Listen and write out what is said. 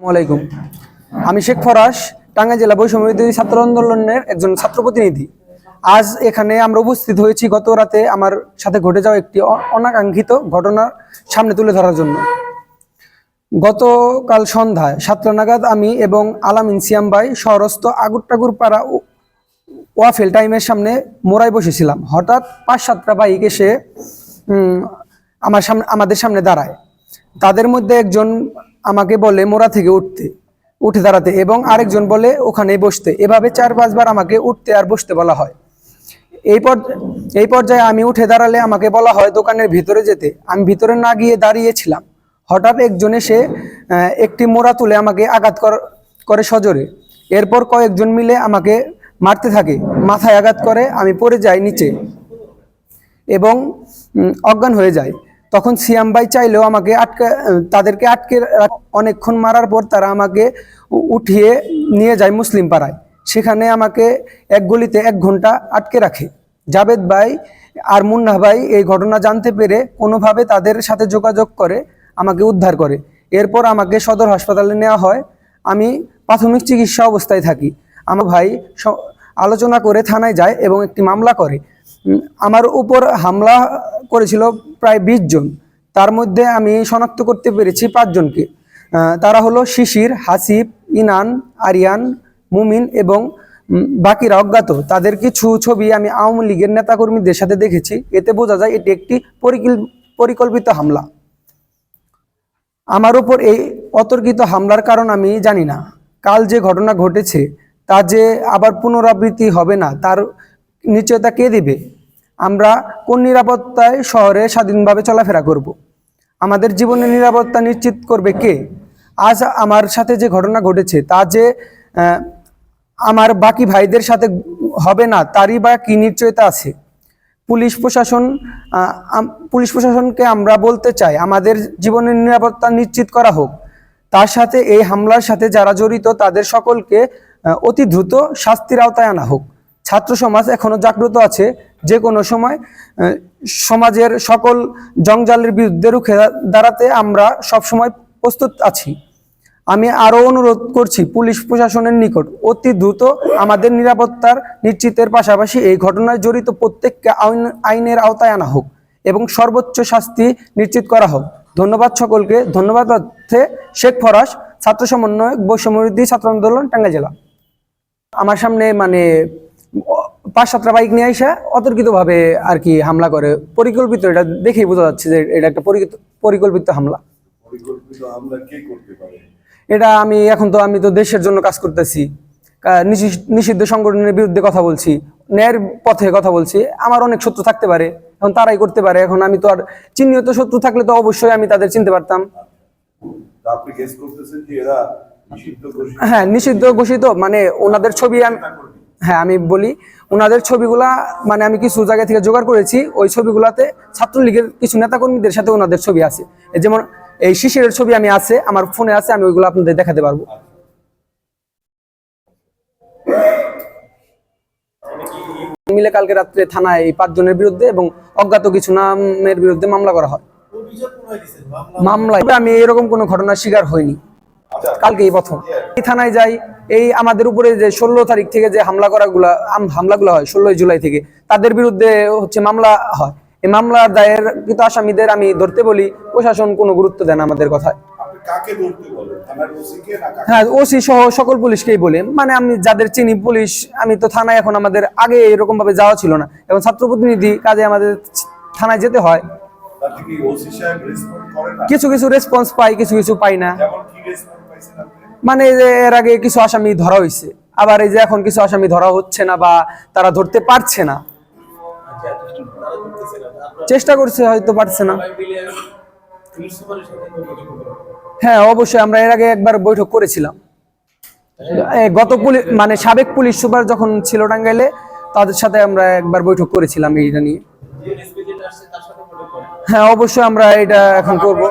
আসসালামাইকুম আমি শেখ ফরাস, টাঙ্গাইল জেলা বৈষম্য ছাত্র আন্দোলনের একজন ছাত্র প্রতিনিধি। আজ এখানে আমরা উপস্থিত হয়েছি গত রাতে আমার সাথে ঘটে যাওয়া একটি অনাকাঙ্ক্ষিত ঘটনার সামনে তুলে ধরার জন্য। গতকাল সন্ধ্যায় সাতটা নাগাদ আমি এবং আলামিন সিয়াম ভাই শহরস্থ আগুরটাগুর পাড়া ওয়াফেল টাইমের সামনে মোড়ায় বসেছিলাম। হঠাৎ পাঁচ সাতটা বাইক এসে আমার সামনে আমাদের সামনে দাঁড়ায়। তাদের মধ্যে একজন আমাকে বলে, মোড়া থেকে উঠতে। উঠে দাঁড়াতে এবং আরেকজন বলে, ওখানে বসতে। এভাবে চার পাঁচবার আমাকে উঠতে আর বসতে বলা হয়। এই পর, এই পর্যায়ে আমি উঠে দাঁড়ালে আমাকে বলা হয়, দোকানের ভিতরে যেতে। আমি ভিতরে না গিয়ে দাঁড়িয়েছিলাম। হঠাৎ একজন এসে একটি মোড়া তুলে আমাকে আঘাত কর- সজোরে। এরপর কয়েকজন মিলে আমাকে মারতে থাকে, মাথায় আঘাত করে, আমি পড়ে যাই নিচে এবং অজ্ঞান হয়ে যায় তখন সিয়াম ভাই চাইলেও আমাকে আটকে, তাদেরকে আটকে অনেকক্ষণ মারার পর তারা আমাকে উঠিয়ে নিয়ে যায় মুসলিম পাড়ায়। সেখানে আমাকে এক গলিতে এক ঘণ্টা আটকে রাখে। জাবেদ ভাই আর মুন্না ভাই এই ঘটনা জানতে পেরে কোনোভাবে তাদের সাথে যোগাযোগ করে, আমাকে উদ্ধার করে। এরপর আমাকে সদর হাসপাতালে নেওয়া হয়। আমি প্রাথমিক চিকিৎসা অবস্থায় থাকি। আমার ভাই আলোচনা করে থানায় যায় এবং একটি মামলা করে। আমার উপর হামলা করেছিল প্রায় বিশ জন। তার মধ্যে আমি শনাক্ত করতে পেরেছি পাঁচজনকে তারা হলো শিশির, হাসিব, ইনান, আরিয়ান, মুমিন এবং বাকিরা অজ্ঞাত। তাদের কিছু ছবি আমি আওয়ামী লীগের নেতাকর্মীদের সাথে দেখেছি। এতে বোঝা যায় এটি একটি পরিকল- পরিকল্পিত হামলা। আমার উপর এই অতর্কিত হামলার কারণ আমি জানি না। কাল যে ঘটনা ঘটেছে, তা যে আবার পুনরাবৃত্তি হবে না, তার নিশ্চয়তা কে দেবে? আমরা কোন নিরাপত্তায় শহরে স্বাধীনভাবে চলাফেরা করব। আমাদের জীবনের নিরাপত্তা নিশ্চিত করবে কে? আজ আমার সাথে যে ঘটনা ঘটেছে, তা যে আমার বাকি ভাইদের সাথে হবে না, তারই বা কি নিশ্চয়তা আছে? পুলিশ প্রশাসন পুলিশ প্রশাসনকে আমরা বলতে চাই, আমাদের জীবনের নিরাপত্তা নিশ্চিত করা হোক। তার সাথে এই হামলার সাথে যারা জড়িত, তাদের সকলকে অতি দ্রুত শাস্তির আওতায় আনা হোক। ছাত্র সমাজ এখনও জাগ্রত আছে, যে কোনো সময় সমাজের সকল জঞ্জালের বিরুদ্ধে রুখে দাঁড়াতে আমরা সবসময় প্রস্তুত আছি। আমি আরও অনুরোধ করছি, পুলিশ প্রশাসনের নিকট অতি দ্রুত আমাদের নিরাপত্তার নিশ্চিতের পাশাপাশি এই ঘটনায় জড়িত প্রত্যেককে আইন- আইনের আওতায় আনা হোক এবং সর্বোচ্চ শাস্তি নিশ্চিত করা হোক। ধন্যবাদ সকলকে, ধন্যবাদ অর্থে শেখ ফরাস, ছাত্র সমন্বয়ক বৈষম্যবৃদ্ধি ছাত্র আন্দোলন, টাঙ্গাইল জেলা। আমার সামনে মানে পাঁচ সাতটা বাইক নিয়ে এসে অতর্কিতভাবে আর কি হামলা করে। পরিকল্পিত এটা দেখেই বোঝা যাচ্ছে যে এটা একটা পরিকল্পিত- হামলা। এটা আমি এখন তো আমি তো দেশের জন্য কাজ করতেছি। নিষিদ্ধ সংগঠনের বিরুদ্ধে কথা বলছি ন্যায়ের পথে কথা বলছি। আমার অনেক শত্রু থাকতে পারে এখন তারাই করতে পারে। এখন আমি তো আর চিহ্নিত শত্রু থাকলে তো অবশ্যই আমি তাদের চিনতে পারতাম। হ্যাঁ নিষিদ্ধ ঘোষিত মানে ওনাদের ছবি আমি হ্যাঁ আমি বলি ওনাদের ছবিগুলা মানে আমি কিছু জায়গা থেকে জোগাড় করেছি, ওই ছবিগুলাতে ছাত্রলীগের কিছু নেতাকর্মীদের সাথে ওনাদের ছবি আছে। যেমন, এই শিশিরের ছবি আমি আছে, আমার ফোনে আছে, আমি ওইগুলো আপনাদের দেখাতে পারব। মিলে কালকে রাত্রে থানায় এই পাঁচজনের বিরুদ্ধে এবং অজ্ঞাত কিছু নামের বিরুদ্ধে মামলা করা হয়। মামলায় আমি এরকম কোনো ঘটনার শিকার হইনি। কালকে এই প্রথম। এই থানায় যাই এই আমাদের উপরে যে ষোলো তারিখ থেকে যে হামলা করাগুলা হামলাগুলো হয় ষোলোই জুলাই থেকে তাদের বিরুদ্ধে হচ্ছে মামলা হয়। এই মামলা দায়ের কিন্তু আসামিদের আমি ধরতে বলি প্রশাসন কোনো গুরুত্ব দেন আমাদের কথায়। হ্যাঁ ওসি সহ সকল পুলিশকেই বলে। মানে আমি যাদের চিনি পুলিশ আমি তো থানায় এখন আমাদের আগে এরকম ভাবে যাওয়া ছিল না। এবং ছাত্র প্রতিনিধি কাজে আমাদের থানায় যেতে হয়। কিছু কিছু রেসপন্স পাই কিছু কিছু পাই না। মানে যে এর আগে কিছু আসামি ধরা হয়েছে আবার এই যে এখন কিছু আসামি ধরা হচ্ছে না বা তারা ধরতে পারছে না। চেষ্টা করছে, হয়তো পারছে না। হ্যাঁ অবশ্যই আমরা এর আগে একবার বৈঠক করেছিলাম। গত পুলিশ মানে সাবেক পুলিশ সুপার যখন ছিল টাঙ্গাইলে, তাদের সাথে আমরা একবার বৈঠক করেছিলাম এইটা নিয়ে। হ্যাঁ অবশ্যই আমরা এটা এখন করব।